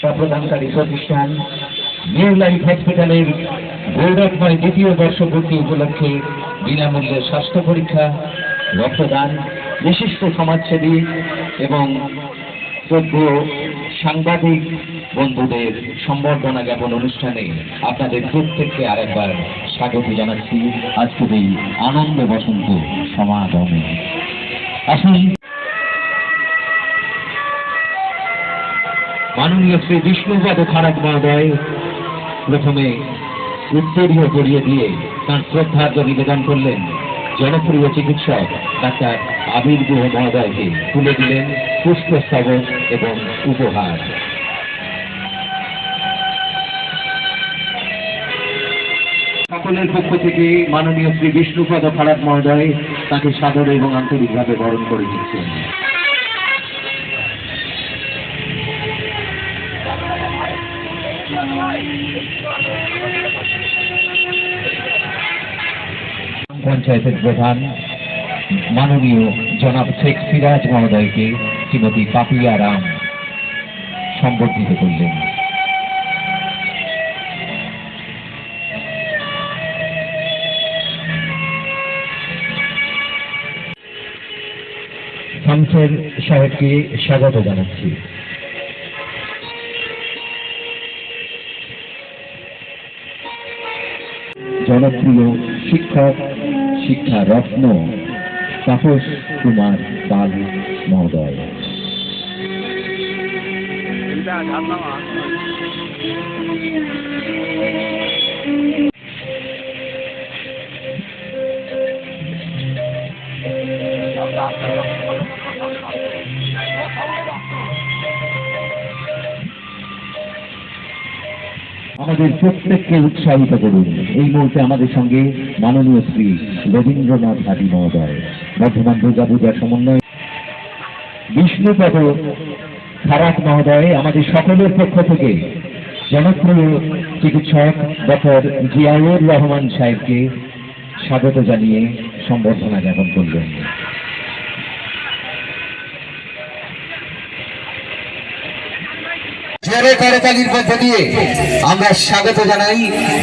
প্রদানকারী প্রতিষ্ঠান new life হসপিটালের গৌরবময় দ্বিতীয় বর্ষপূর্তি উপলক্ষে বিনামূল্যে স্বাস্থ্য পরীক্ষা, রক্তদান, বিশিষ্ট সমাজসেবী এবং যোগ্য সাংবাদিক বন্ধুদের সম্বর্ধনা জ্ঞাপন অনুষ্ঠানে আপনাদের প্রত্যেককে আরেকবার স্বাগত জানাচ্ছি আজকের এই আনন্দ বসন্ত সমাগমে। আসুন মাননীয় শ্রী বিষ্ণুপদ খারাপ মহোদয় প্রথমে উত্তরীয় করিয়ে দিয়ে তার শ্রদ্ধার্য নিবেদন করলেন জনপ্রিয় চিকিৎসক ডাক্তার আবির গুহ মহোদয়কে। তুলে দিলেন পুষ্পস্তবক এবং উপহার। সকলের পক্ষ থেকে মাননীয় শ্রী বিষ্ণুপদ খারাপ মহোদয় তাকে সাদর এবং আন্তরিকভাবে বরণ করে দিচ্ছেন পঞ্চায়েতের প্রধান মাননীয় জনাব শেখ সিরাজ মহোদয়কে শ্রীমতী পাপিয়া রাম সম্বর্ধিত করলেন। শামসের সাহেবকে স্বাগত জানাচ্ছি। জনপ্রিয় শিক্ষক শিক্ষা রত্ন তাপস কুমার পাল মহোদয়। আমাদের প্রত্যেককে উৎসাহিত করুন। এই মুহূর্তে আমাদের সঙ্গে মাননীয় শ্রী রবীন্দ্রনাথ ঘাটি মহোদয়। বর্ধমান দুর্গা পূজার সমন্বয় বিষ্ণুপদ খারাপ মহোদয়, আমাদের সকলের পক্ষ থেকে জনপ্রিয় চিকিৎসক ডক্টর জিয়াউর রহমান সাহেবকে স্বাগত জানিয়ে সম্বর্ধনা জ্ঞাপন করলেন। জোরে করতালির মধ্য দিয়ে আমরা স্বাগত জানাই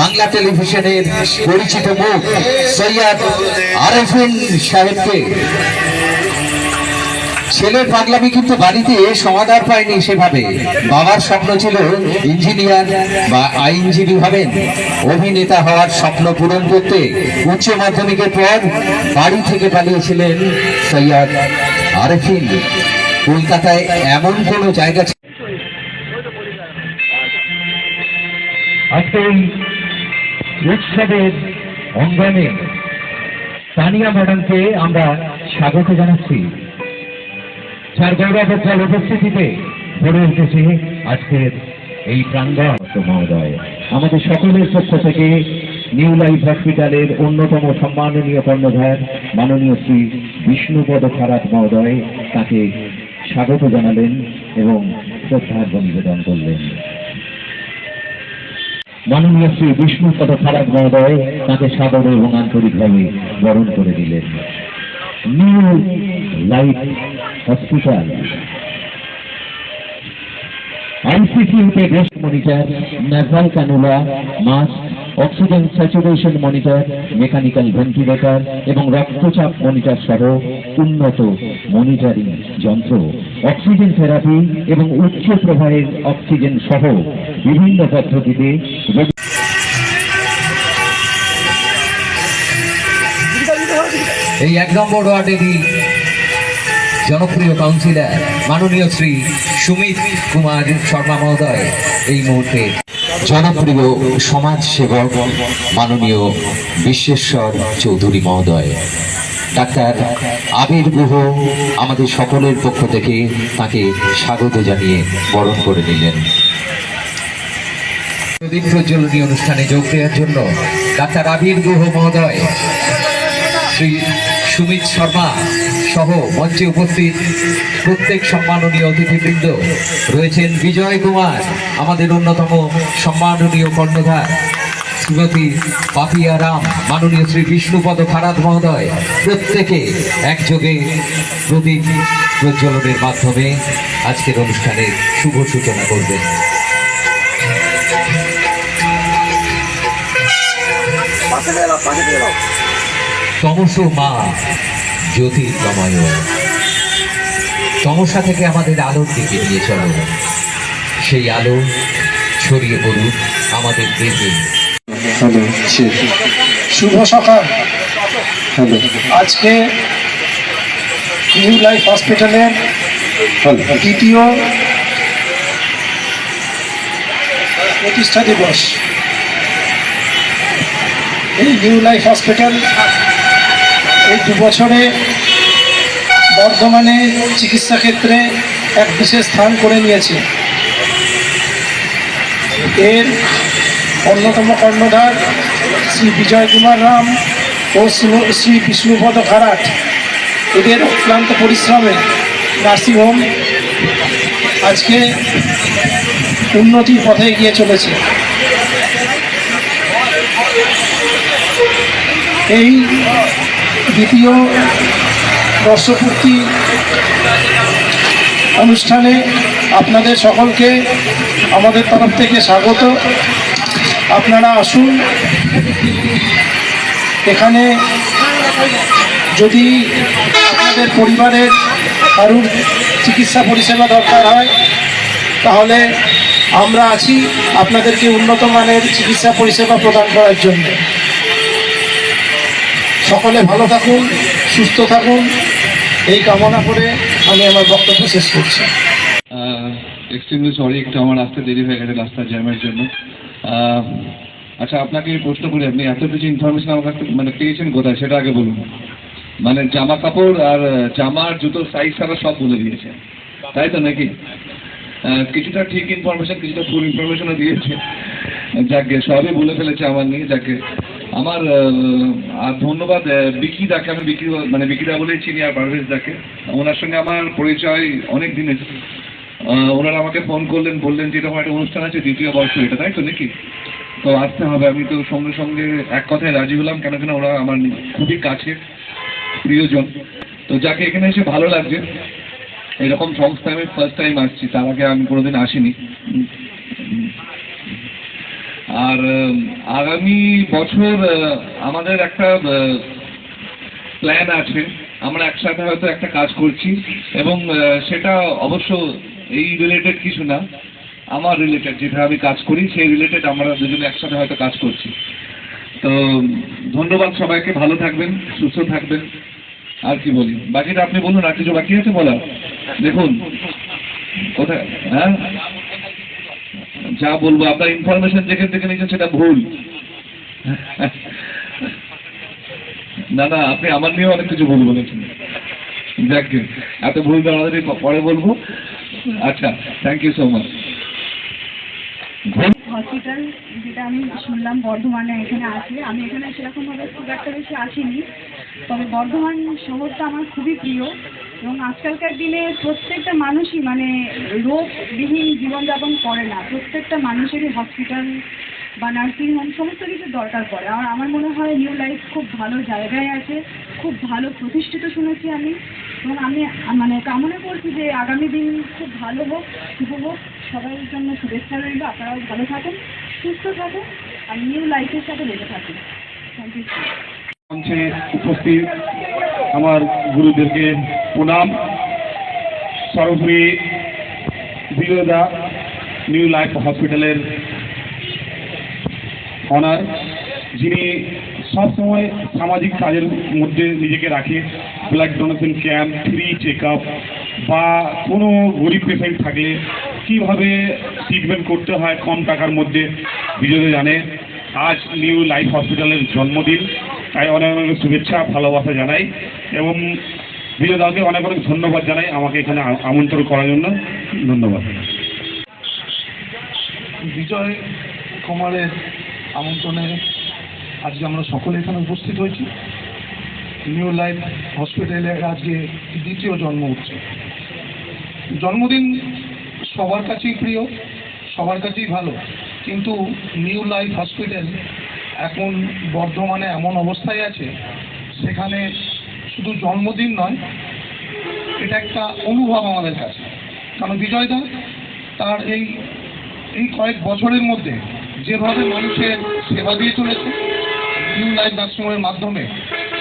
বাংলা টেলিভিশনের পরিচিত মুখ সৈয়দ আরেফিন সাহেবকে। ছেলের পাগলামি কিন্তু বাড়িতে সমাধান পায়নি সেভাবে। বাবার স্বপ্ন ছিল ইঞ্জিনিয়ার বা আইনজীবী হবেন। অভিনেতা হওয়ার স্বপ্ন পূরণ করতে উচ্চ মাধ্যমিকের পর বাড়ি থেকে পালিয়েছিলেন সৈয়দ আরেফিন। কলকাতায় এমন কোনো জায়গা আজকে এই উৎসবের অঙ্গনে তানিয়া ম্যাডামকে আমরা স্বাগত জানাচ্ছি। যার গৌরবোজ্জ্বল উপস্থিতিতে গড়ে উঠেছে আজকের এই প্রাঙ্গণ। মহোদয় আমাদের সকলের পক্ষ থেকে নিউ লাইফ হসপিটালের অন্যতম সম্মাননীয় কর্ণধার মাননীয় শ্রী বিষ্ণুপদ খারাপ মহোদয় তাকে স্বাগত জানালেন এবং শ্রদ্ধার্ঘ্য নিবেদন করলেন। মাননীয় শ্রী বিষ্ণুপদ খারাপ মহোদয় তাকে সাদর এবং আন্তরিকভাবে বরণ করে দিলেন। New life hospital. আইসিসিউতে ব্রেস্ট monitor নার্ভাল cannula, mask, oxygen saturation monitor, mechanical ventilator এবং রক্তচাপ মনিটর সহ উন্নত মনিটরিং যন্ত্র অক্সিজেন থেরাপি এবং উচ্চ প্রবাহের অক্সিজেন সহ বিভিন্ন পদ্ধতিতে এই এক নম্বর ওয়ার্ডেরই জনপ্রিয় কাউন্সিলর মাননীয় শ্রী সুমিত কুমার শর্মা মহোদয় এই মুহূর্তে। জনপ্রিয় সমাজ সেবক মাননীয় বিশ্বেশ্বর চৌধুরী মহোদয়। ডাক্তার আবির গুহ আমাদের সকলের পক্ষ থেকে তাকে স্বাগত জানিয়ে বরণ করে নিলেন। প্রদীপ প্রজ্বলনী অনুষ্ঠানে যোগ দেওয়ার জন্য ডাক্তার আবির গুহ মহোদয়, শ্রী সুমিত শর্মা সহ মঞ্চে উপস্থিত প্রত্যেক সম্মাননীয় অতিথিবৃন্দ রয়েছেন বিজয় কুমার, আমাদের অন্যতম সম্মাননীয় কর্ণধার। শ্রীমতী পাপিয়া রাম, মাননীয় শ্রী বিষ্ণুপদ খারাত মহোদয়, প্রত্যেকে একযোগে প্রদীপ প্রজ্বলনের মাধ্যমে আজকের অনুষ্ঠানের শুভ সূচনা করবেন। তমস মা জ্যোতির্গময়। তমসা থেকে আমাদের আলোর দিকে নিয়ে চলো। সেই আলো ছড়িয়ে পড়ুক আমাদের দেহে। হ্যালো শুভ সকাল। হ্যালো। আজকে নিউ লাইফ হসপিটালের দ্বিতীয় প্রতিষ্ঠা দিবস। এই নিউ লাইফ হসপিটাল এই দু বছরে বর্ধমানে চিকিৎসা ক্ষেত্রে এক বিশেষ স্থান করে নিয়েছে। এর অন্যতম কর্ণধার শ্রী বিজয় কুমার রাম ও শ্রী- বিষ্ণুপদ খারাট এদের অক্লান্ত পরিশ্রমে নার্সিংহোম আজকে উন্নতির পথে এগিয়ে চলেছে। এই দ্বিতীয় বর্ষপূর্তি অনুষ্ঠানে আপনাদের সকলকে আমাদের তরফ থেকে স্বাগত। আপনারা আসুন। এখানে যদি আপনাদের পরিবারের কারুর চিকিৎসা পরিষেবা দরকার হয়, তাহলে আমরা আছি আপনাদেরকে উন্নত মানের চিকিৎসা পরিষেবা প্রদান করার জন্য। সকলে ভালো থাকুন, সুস্থ থাকুন। এই কামনা করে আমি আমার বক্তব্য শেষ করছি। এক্সট্রিমলি সরি একটু আমার আসতে দেরি হয়ে গেছে রাস্তা জ্যামের জন্য। আচ্ছা আপনাকে প্রশ্ন করি, আপনি এত কিছু ইনফরমেশন আমার কাছ মানে পেয়েছেন কোথায়? সেটা আগে বলুন। মানে জামা কাপড় আর জামার জুতোর সাইজ ছাড়া সব বলে দিয়েছে তাই তো নাকি? কিছুটা ঠিক ইনফরমেশন কিছুটা ভুল ইনফরমেশনও দিয়েছে। যাকে, সবই বলে ফেলেছে আমার নিয়ে, যাকে। আমার আর ধন্যবাদ বিকি দাকে, আমি বিকি মানে বিকিদা বলেই চিনি, আর পারভেজ দাকে। ওনার সঙ্গে আমার পরিচয় অনেক দিনের ওনারা আমাকে ফোন করলেন, বললেন যে এরকম একটা অনুষ্ঠান আছে, দ্বিতীয় বর্ষ এটা, তাই তো নাকি? তো আসতে হবে, আমি তো সঙ্গে সঙ্গে এক কথায় রাজি হলাম কেন কেন ওরা আমার খুবই কাছের প্রিয়জন। তো যাকে এখানে এসে ভালো লাগছে, এরকম সংস্থা আমি ফার্স্ট টাইম আসছি, তার আগে আমি কোনোদিন আসিনি। আর আগামী বছর আমাদের একটা প্ল্যান আছে, আমরা একসাথে হয়তো একটা কাজ করছি, এবং সেটা অবশ্য এই রিলেটেড কিছু না। আমার রিলেটেড যেটা আমি কাজ করি, সেই রিলেটেড আমরা দুজনে একসাথে হয়তো কাজ করছি। তো, ধন্যবাদ সবাইকে, ভালো থাকবেন, সুস্থ থাকবেন। আর কি বলি? বাকিটা আপনি বলুন, আর কিছু বাকি আছে বলা দেখুন, কোথায়? হ্যাঁ? যা বলব, আপনার ইনফরমেশন যেখান থেকে নিয়েছেন সেটা ভুল। না না, আপনি আমার নিয়েও অনেক কিছু ভুল বলেছেন। যাক এত ভুল তাড়াতাড়ি পরে বলব। আচ্ছা thank you so much hospital যেটা আমি শুনলাম বর্ধমানে এখানে আছে, আমি এখানে সেরকমভাবে খুব একটা বেশি আসিনি, তবে বর্ধমান শহরটা আমার খুবই প্রিয় এবং আজকালকার দিনে প্রত্যেকটা মানুষই মানে রোগবিহীন জীবনযাপন করে না, প্রত্যেকটা মানুষেরই হসপিটাল বা নার্সিং হোম সমস্ত কিছু দরকার পড়ে। আর আমার মনে হয় নিউ লাইফ খুব ভালো জায়গায় আছে, খুব ভালো প্রতিষ্ঠিত শুনেছি আমি। এবং আমি মানে কামনা করছি যে আগামী দিন খুব ভালো হোক, শুভ হোক। সবার জন্য শুভেচ্ছা রইল, আপনারাও ভালো থাকুন, সুস্থ থাকুন, আর নিউ লাইফের সাথে লেগে থাকুন। থ্যাংক ইউ উপস্থিত আমার গুরুদেরকে প্রণাম। সর্বোপরি বিরোধা নিউ লাইফ হসপিটালের অনার যিনি সবসময় সামাজিক কাজের মধ্যে নিজেকে রাখে। Blood donation camp free check বা কোনো গরিব পেশেন্ট থাকলে কীভাবে ট্রিটমেন্ট করতে হয় কম টাকার মধ্যে বিজয় জানে। আজ নিউ লাইফ হসপিটালের জন্মদিন, তাই অনেক অনেক শুভেচ্ছা, ভালোবাসা জানাই এবং বিজয় দাকে অনেক অনেক ধন্যবাদ জানাই আমাকে এখানে আমন্ত্রণ করার জন্য। ধন্যবাদ। বিজয় কুমারের আমন্ত্রণে আজকে আমরা সকলে এখানে উপস্থিত হয়েছি। নিউ লাইফ হসপিটালে আজকে দ্বিতীয় জন্ম উৎসব জন্মদিন সবার কাছেই প্রিয়, সবার কাছেই ভালো। কিন্তু নিউ লাইফ হসপিটাল এখন বর্ধমানে এমন অবস্থায় আছে, সেখানে শুধু জন্মদিন নয়, এটা একটা অনুভব আমাদের কাছে। কারণ বিজয়দা তার এই এই কয়েক বছরের মধ্যে যেভাবে মানুষের সেবা দিয়ে চলেছে নিউ লাইফ নার্সিংহোমের মাধ্যমে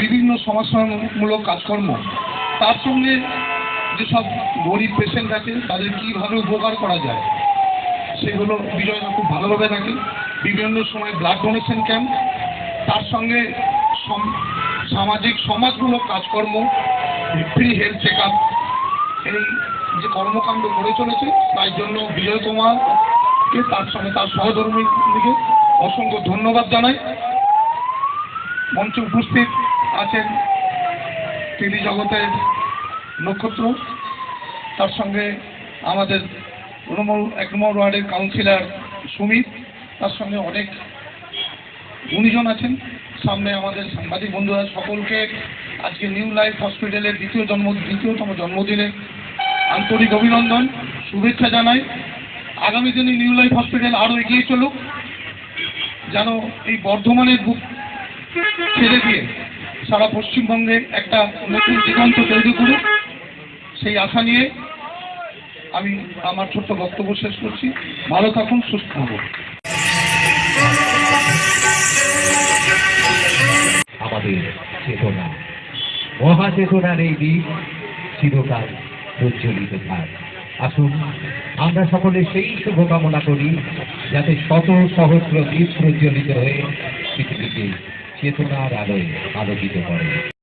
বিভিন্ন সমাজসেবামূলক কাজকর্ম, তার সঙ্গে যেসব গরিব পেশেন্ট আছে, তাদের কীভাবে উপকার করা যায় সেগুলো বিজয়দা খুব ভালোভাবে থাকে বিভিন্ন সময় ব্লাড ডোনেশন ক্যাম্প তার সঙ্গে সম- সামাজিক সমাজমূলক কাজকর্ম ফ্রি হেলথ চেক আপ এই যে কর্মকাণ্ড করে চলেছে, তাই জন্য বিজয় কুমারকে তার সঙ্গে তার সহধর্মীকে অসংখ্য ধন্যবাদ জানাই। মঞ্চে উপস্থিত আছেন টেলি জগতের নক্ষত্র। তার সঙ্গে আমাদের নম্বর এক নম্বর ওয়ার্ডের কাউন্সিলর সুমিত। তার সঙ্গে অনেক গুণীজন আছেন। সামনে আমাদের সাংবাদিক বন্ধুরা সকলকে আজকে নিউ লাইফ হসপিটালের দ্বিতীয় জন্ম, দ্বিতীয়তম জন্মদিনে আন্তরিক অভিনন্দন, শুভেচ্ছা জানাই। আগামী দিনে নিউ লাইফ হসপিটাল আরও এগিয়ে চলুক। যেন এই বর্ধমানের বুক ছেড়ে দিয়ে সারা পশ্চিমবঙ্গে একটা নতুন দিগন্ত তৈরি করুক। সেই আশা নিয়ে আমি আমার ছোট্ট বক্তব্য শেষ করছি। ভালো থাকুন, সুস্থ থাকুন। আমাদের চেতনা, মহাচেতনার এই দিক চিরকাল প্রজ্বলিত থাক। আসুন, আমরা সকলে সেই শুভকামনা করি যাতে শত সহস্র দ্বীপ প্রজ্বলিত হয়ে পৃথিবীকে চেতনার আলোয় আলোকিত করে।